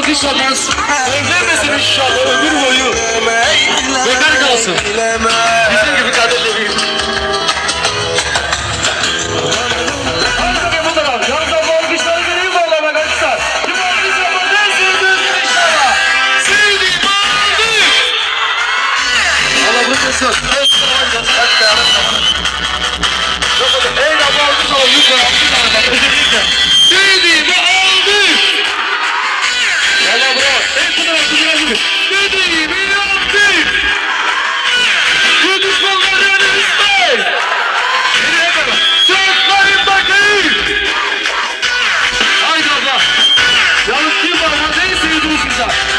alkışla bas. Evlenmesin inşallah ömür boyu. Bekar kalsın. up.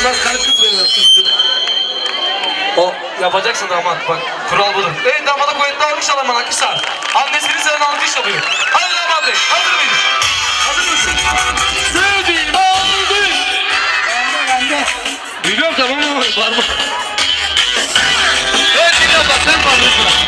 Olmaz kalkıp. O yapacaksın damat bak. Kural budur. Evet damada kuvvetli almış adamın Akisar. Annesini seven alkış alıyor. Hadi damat bey hazır mıyız? Hazır mısın? Sevdiğim aldı. Bende bende. Biliyorum tamam mı? Var mı? Evet biliyorum bak sen var mısın?